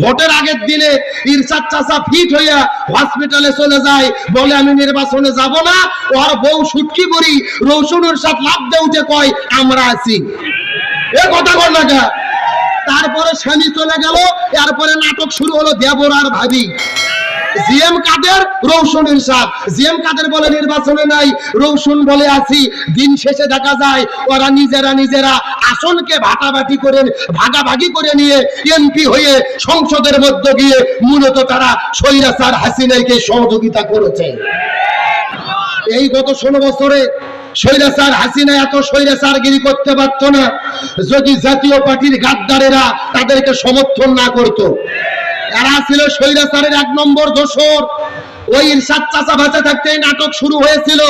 ভোটের আগের দিনে ইরশাদ চাচা ফিট হইয়া হসপিটালে চলে যায়, বলে, আমি নির্বাচনে যাব না, ওর বউ সুটকি করি, রসুন সাথে লাভ দিয়ে উঠে কয়, আমরা আছি এ কথা বল না? তারপরে স্বামী চলে গেল, এরপরে নাটক শুরু হলো দেবর আর ভাবি জিএম কাদের? রৌশন ইরশাদ জিএম কাদের বলে নির্বাচনে নাই। রৌশন বলে আছি, দিন শেষে দেখা যায়, ওরা নিজেরা নিজেরা আসনকে ভাটাভাটি করে, ভাগাভাগি করে নিয়ে এমপি হয়ে সংসদের মধ্যে গিয়ে মূলত তারা স্বৈরাচার হাসিনাইকে সহযোগিতা করেছে। এই গত ষোলো বছরে স্বৈরাচার হাসিনা এত স্বৈরাচারগিরি করতে পারত না, যদি জাতীয় পার্টির গাদ্দারেরা তাদেরকে সমর্থন না করত। এরা ছিল স্বৈরাচারের এক নম্বর দোষর। ওই ইরশাদ থাকতে নাটক শুরু হয়েছিল।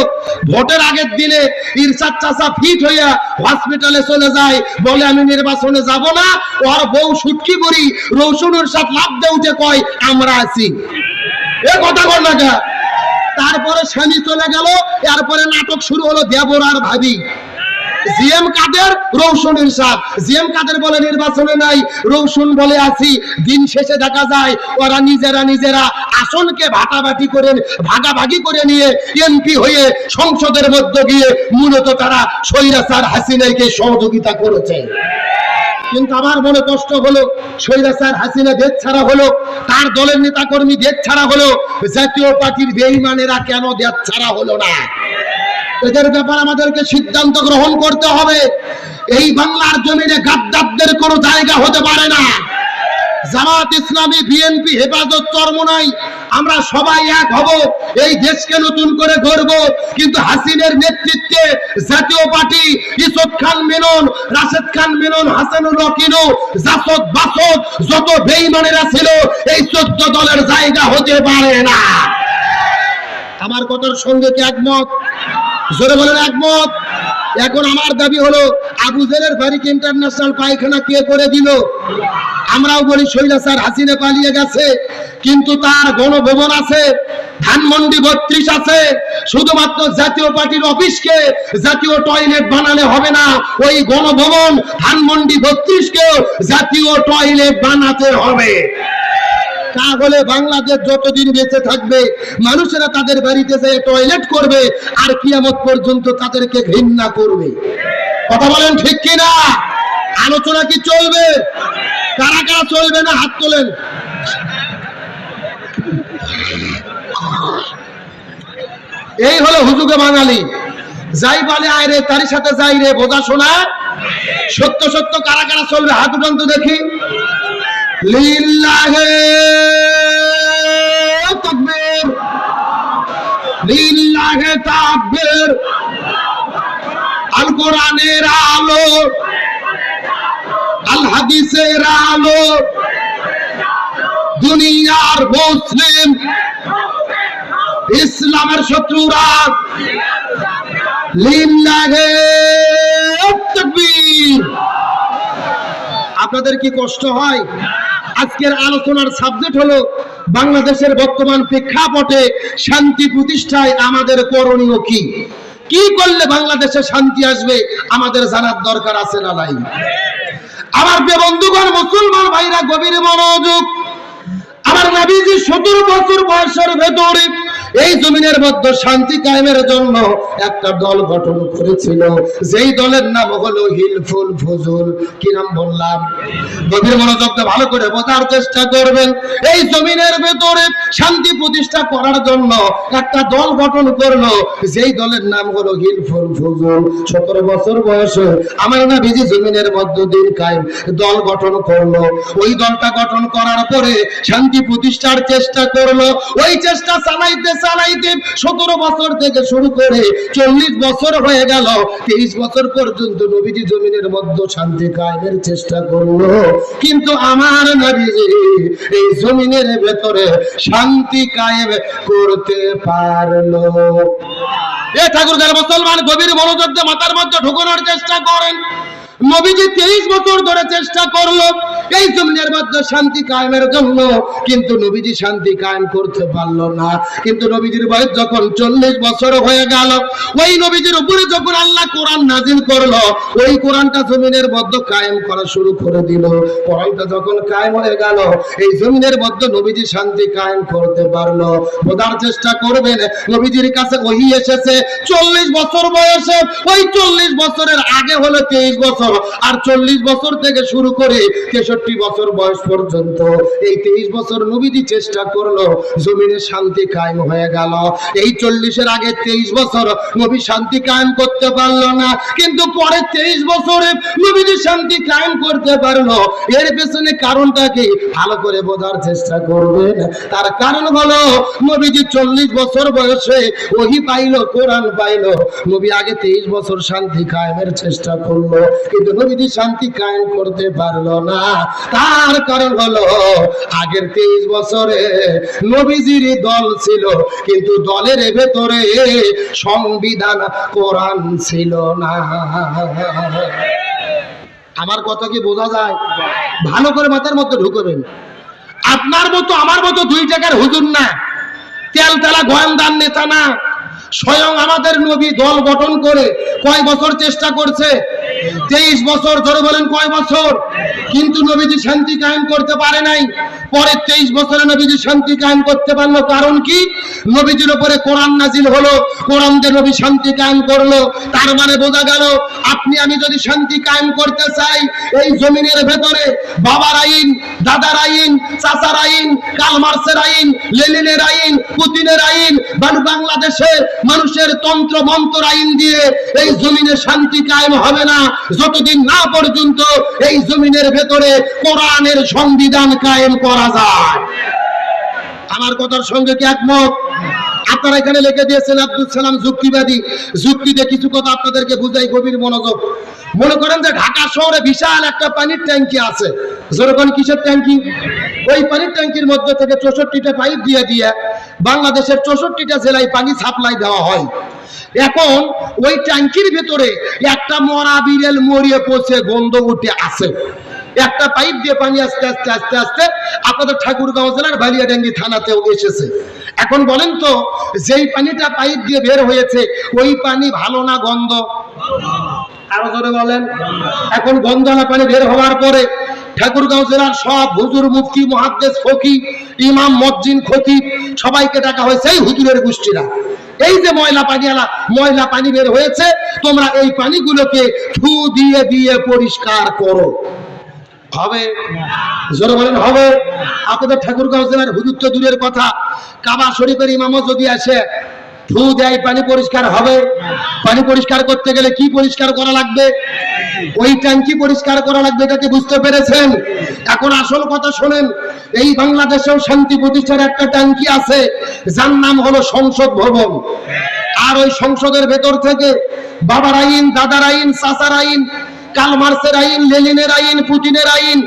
ভোটের আগের দিনে ইরশাদ ফিট হইয়া হসপিটালে চলে যায়। বলে, আমি নির্বাচনে যাব না, ওর বউ সুটকি করি রৌশনের সাথে লাভ দিয়ে কয়, আমরা আছি। এ কথা বল না তারপরে স্বামী চলে গেল, এরপরে নাটক শুরু হলো দেবর আর ভাবি। জিএম কাদের? রৌশন ইরশাদ জিএম কাদের বলে নির্বাচনে নাই। রৌশন বলে আছি, দিন শেষে দেখা যায়, ওরা নিজেরা নিজেরা আসনকে ভাটাভাটি করে, ভাগাভাগি করে নিয়ে এমপি হয়ে সংসদের মধ্যে গিয়ে মূলত তারা স্বৈরাচার হাসিনাইকে সহযোগিতা করেছে। কিন্তু আমার মনে কষ্ট হলো, স্বৈরাচার হাসিনা দেশ ছাড়া হলো, তার দলের নেতা কর্মী দেশ ছাড়া হলো, জাতীয় পার্টির বেইমানেরা কেন দেশ ছাড়া হলো না? এদের ব্যাপার আমাদেরকে সিদ্ধান্ত গ্রহণ করতে হবে। এই বাংলার জমিনে গাদ্দারদের কোনো জায়গা হতে পারে না। জামাত ইসলামী, বিএনপি, হেফাজত চরমনাই, আমরা সবাই এক হব, এই দেশকে নতুন করে গড়ব। কিন্তু হাসিনের নেতৃত্বে জাতীয় পার্টি ইসত খান মেনন রাশেদ খান মেনন হাসানুর রকিনু জাসদ বাসদ যত বেইমানেরা ছিল, এই চোদ্দ দলের জায়গা হতে পারে না। আমার কথার সঙ্গে কি একমত? জোরে বলেন একমত। এখন আমার দাবি হলো, আবু জেলের বাড়িকে ইন্টারন্যাশনাল পায়খানা কে করে দিল? আমরাও বলি, শৈলাসার হাসিনে পালিয়ে গেছে, কিন্তু তার গণভবন আছে, ধানমন্ডি বত্রিশ আছে, শুধুমাত্র জাতীয় পার্টির অফিসকে জাতীয় টয়লেট বানালে হবে না, ওই গণভবন ধানমন্ডি বত্রিশকে জাতীয় টয়লেট বানাতে হবে। তাহলে বাংলাদেশ যতদিন বেঁচে থাকবে, মানুষেরা তাদের বাড়িতে যেয়ে টয়লেট করবে আর কিয়ামত পর্যন্ত তাদেরকে ঘৃণা করবে। কথা বলেন ঠিক কিনা? আলোচনা কি চলবে? কারা কারা চলবে না? হাত তোলেন। এই হলো হুজুগে বাঙালি। যাই বলে, আয় রে, তারই সাথে যাই রে, বোঝা শোনা? সত্য সত্য কারা কারা চলবে? হাত উঠান তো দেখি। লিল্লাহে লিল্লাহে তাকবীর আল কোরআনের আলো আল হাদিসের আলো, দুনিয়ার মুসলিম, ইসলামের শত্রুরা লিল্লাহে তাকবীর। আপনাদের কি কষ্ট হয়? আজকের আলোচনার সাবজেক্ট হলো বাংলাদেশের বর্তমান প্রেক্ষাপটে শান্তি প্রতিষ্ঠায় আমাদের করণীয় কি? কি করলে বাংলাদেশে শান্তি আসবে? আমাদের জানার দরকার আছে না নাই? আমার প্রিয় বন্ধুগণ, মুসলমান ভাইরা, গভীর মনোযোগ। আমার নাবিজি সতেরো বছর বয়সের ভেতরে এই জমিনের মধ্যে শান্তি কায়েমের জন্য একটা দল গঠন করেছিল। যেই দলের নাম হলো হিলফুল ফুজুল। কি নাম বললাম? গভীর মনোযোগ দিয়ে ভালো করে বোঝার চেষ্টা করবেন। এই জমিনের ভেতরে শান্তি প্রতিষ্ঠা করার জন্য একটা দল গঠন করল। যেই দলের নাম হলো হিলফুল ফুজুল। সতেরো বছর বয়সে আমার না বিজি জমিনের মধ্য দিন কায়েম দল গঠন করল। ওই দলটা গঠন করার পরে শান্তি প্রতিষ্ঠার চেষ্টা করল। ওই চেষ্টা চালাইতে চালাইতে সতেরো বছর থেকে শুরু করে চল্লিশ বছর হয়ে গেল। তেইশ বছর পর্যন্ত নবীজি জমিনের মধ্যে শান্তি কায়েমের চেষ্টা করল। কিন্তু আমার নবীজি এই জমিনের ভেতরে শান্তি কায়েম করতে পারল। এ ঠাকুর মুসলমান গভীর মনোযোগ মাথার মধ্যে ঢুকানোর চেষ্টা করেন নবীজি তেইশ বছর ধরে চেষ্টা করল, এই জমিনের মধ্যে শান্তি কায়েমের জন্য, কিন্তু নবীজি শান্তি কায়েম করতে পারল না। কিন্তু নবীজির বয়স যখন চল্লিশ বছর হয়ে গেল, ওই নবীজির উপরে যখন আল্লাহ কোরআন নাজিল করল, ওই কোরআনটা জমিনের মধ্যে কায়েম করা শুরু করে দিল। কোরআনটা যখন কায়েম হয়ে গেল, এই জমিনের মধ্যে নবীজি শান্তি কায়েম করতে পারল। বোঝার চেষ্টা করবেন, নবীজির কাছে ওহি এসেছে, চল্লিশ বছর বয়সে, ওই চল্লিশ বছরের আগে হলো তেইশ বছর। আর চল্লিশ বছর থেকে শুরু করে তেষট্টি বছর বয়স পর্যন্ত এই তেইশ বছর নবীজি চেষ্টা করল, জমিনে শান্তি কায়েম হয়ে গেল। এই চল্লিশের আগে তেইশ বছর নবী শান্তি কায়েম করতে পারল না, কিন্তু পরে তেইশ বছরে নবীজি শান্তি কায়েম করতে পারল। এর পেছনে কারণটা কি? ভালো করে বোঝার চেষ্টা করবেন। তার কারণ হলো, নবীজি চল্লিশ বছর বয়সে ওহি পাইলো, কোরআন পাইলো। নবী আগে তেইশ বছর শান্তি কায়েমের চেষ্টা করল। কিন্তু নবীজি শান্তি কায়েম করতে পারল না। তার কারণ হলো, আগের তেইশ বছরে নবীজির দল ছিল, কিন্তু দলের ভেতরে সংবিধান, কোরআন ছিল না। আমার কথা কি বোঝা যায়? ভালো করে মাথার মধ্যে ঢুকবেন। আপনার মতো, আমার মতো দুই টাকার হুজুর না। তেল তেলা গোয়েন্দার নেতা না। স্বয়ং আমাদের নবী দল গঠন করে কয় বছর চেষ্টা করছে? তেইশ বছর ধরে বলেন কয় বছর? কিন্তু নবীজি শান্তি কায়েম করতে পারে নাই। পরে তেইশ বছরে নবীজি শান্তি কায়েম করতে পারল। কারণ কি? নবীজির উপরে কোরআন নাজিল হলো। কোরআন দিয়ে নবী শান্তি কায়েম করল। তার মানে বোঝা গেল, আপনি, আমি যদি শান্তি কায়েম করতে চাই, এই জমিনের ভেতরে বাবার আইন, দাদার আইন, চাচার আইন, কালমার্সের আইন, লেনিনের আইন, পুতিনের আইন বান- বাংলাদেশে মানুষের তন্ত্র মন্ত্র আইন দিয়ে এই জমিনে শান্তি কায়েম হবে না। যতদিন না পর্যন্ত এই জমিনের ভেতরে কোরআনের সংবিধান কায়েম করা যায়। আমার কথার সঙ্গে কি একমত? আপনারা এখানে লিখে দিয়েছেন আব্দুল সালাম যুক্তিবাদী। যুক্তিতে কিছু কথা আপনাদেরকে বুঝাই গভীর মনোযোগ। মনে করেন যে ঢাকা শহরে বিশাল একটা পানির ট্যাঙ্কি আছে। যেরকম কিসের ট্যাঙ্কি? ওই পানির ট্যাঙ্কির মধ্যে থেকে চৌষট্টিটা পাইপ দিয়ে দিয়ে বাংলাদেশের চৌষট্টিটা জেলায় পানি সাপ্লাই দেওয়া হয়। এখন ওই ট্যাঙ্কির ভেতরে একটা মরা বিড়েল মরিয়ে পচে গন্ধ উঠে আছে। একটা পাইপ দিয়ে পানি আস্তে আস্তে আস্তে আস্তে আপনাদের ঠাকুরগাঁও জেলার বালিয়াডাঙ্গি থানাতেও এসেছে। এখন বলেন তো যেই পানিটা পাইপ দিয়ে বের হয়েছে ওই পানি ভালো না গন্ধ? আরও জোরে বলেন। এখন গন্ধ না পানি বের হওয়ার পরে ঠাকুরগাঁও জেলার সব হুজুর, মুফতি মহাদ্দেশ ফকি, ইমাম মজ্জিন খতিব সবাইকে ডাকা হয়েছে এই হুজুরের গোষ্ঠীরা। এই যে ময়লা পানিওয়ালা ময়লা পানি বের হয়েছে, তোমরা এই পানিগুলোকে ফু দিয়ে দিয়ে পরিষ্কার করো। হবে? জোরে বলেন, হবে। আপনাদের ঠাকুরগাঁও জেলার হুজুর তো দূরের কথা। কাবা শরীফের ইমামও যদি আসে, ধু দেয়, পানি পরিষ্কার হবে। পানি পরিষ্কার করতে গেলে কি পরিষ্কার করা লাগবে? ওই ট্যাঙ্কি পরিষ্কার করা লাগবে এটাকে বুঝতে পেরেছেন? এখন আসল কথা শোনেন, এই বাংলাদেশেও শান্তি প্রতিষ্ঠার একটা ট্যাঙ্কি আছে, যার নাম হলো সংসদ ভবন। আর ওই সংসদের ভেতর থেকে বাবার আইন, দাদার আইন, চাচার আইন, কালমার্সের আইন লেলিনের আইন, পুতিনের আইন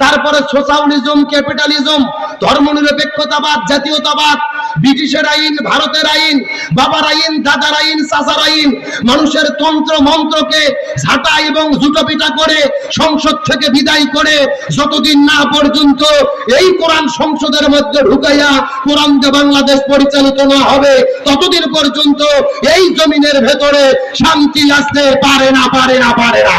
তারপরে সোশ্যালিজম, ক্যাপিটালিজম, ধর্মনিরপেক্ষতাবাদ, জাতীয়তাবাদ, ব্রিটিশের আইন, ভারতের আইন, বাবার আইন, দাদার আইন, চাচার আইন, মানুষের তন্ত্র মন্ত্রকে ঝাঁটা এবং জুটোপিটা করে সংসদ থেকে বিদায় করে যতদিন না পর্যন্ত এই কোরআন সংসদের মধ্যে ঢুকাইয়া কোরআন দিয়ে বাংলাদেশ পরিচালিত না হবে, ততদিন পর্যন্ত এই জমিনের ভেতরে শান্তি আসতে পারে না পারে না পারে না।